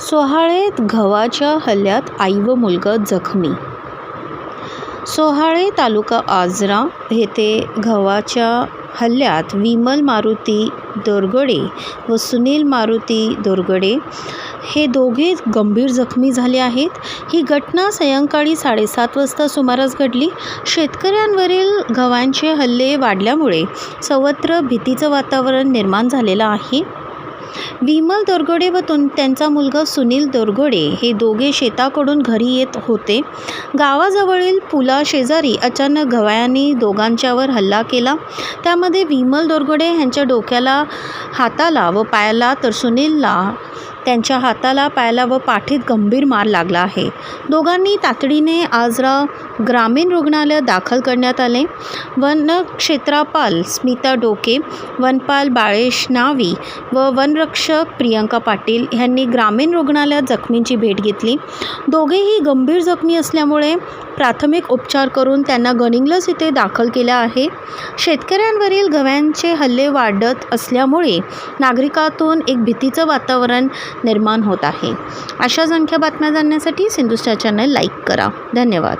सोहाळेत गव्हाच्या हल्ल्यात आई व मुलगा जखमी. सोहाळे तालुका आजरा येथे गव्हाच्या हल्ल्यात विमल मारुती दोरगडे व सुनील मारुती दोरगडे हे दोघे गंभीर जखमी झाले आहेत. ही घटना सायंकाळी साडेसात वाजता सुमारास घडली. शेतकऱ्यांवरील गव्हांचे हल्ले वाढल्यामुळे सर्वत्र भीतीचं वातावरण निर्माण झालेलं आहे. विमल दोरगोडे व तुन त्यांचा मुलगा सुनील दोरगोडे हे दोघे शेताकडून घरी येत होते. गावाजवळील पुलाशेजारी अचानक गव्हायांनी दोघांच्यावर हल्ला केला. त्यामध्ये विमल दोरगोडे यांच्या डोक्याला हाताला व पायाला तर सुनीलला त्यांच्या हाताला पायाला व पाठीत गंभीर मार लागला आहे. दोघांनी तातडीने आजरा ग्रामीण रुग्णालयात दाखल करण्यात आले. वनक्षेत्रापाल स्मिता डोके वनपाल बाळेश नावी व वनरक्षक प्रियंका पाटील यांनी ग्रामीण रुग्णालयात जखमींची भेट घेतली. दोघेही गंभीर जखमी असल्यामुळे प्राथमिक उपचार करून त्यांना गनिंगलस इथे दाखल केलं आहे. शेतकऱ्यांवरील गव्यांचे हल्ले वाढत असल्यामुळे नागरिकातून एक भीतीचं वातावरण निर्माण होत आहे. अशाच संख्या बातम्या जाणण्यासाठी सिंधुस्टार चॅनल लाईक करा. धन्यवाद.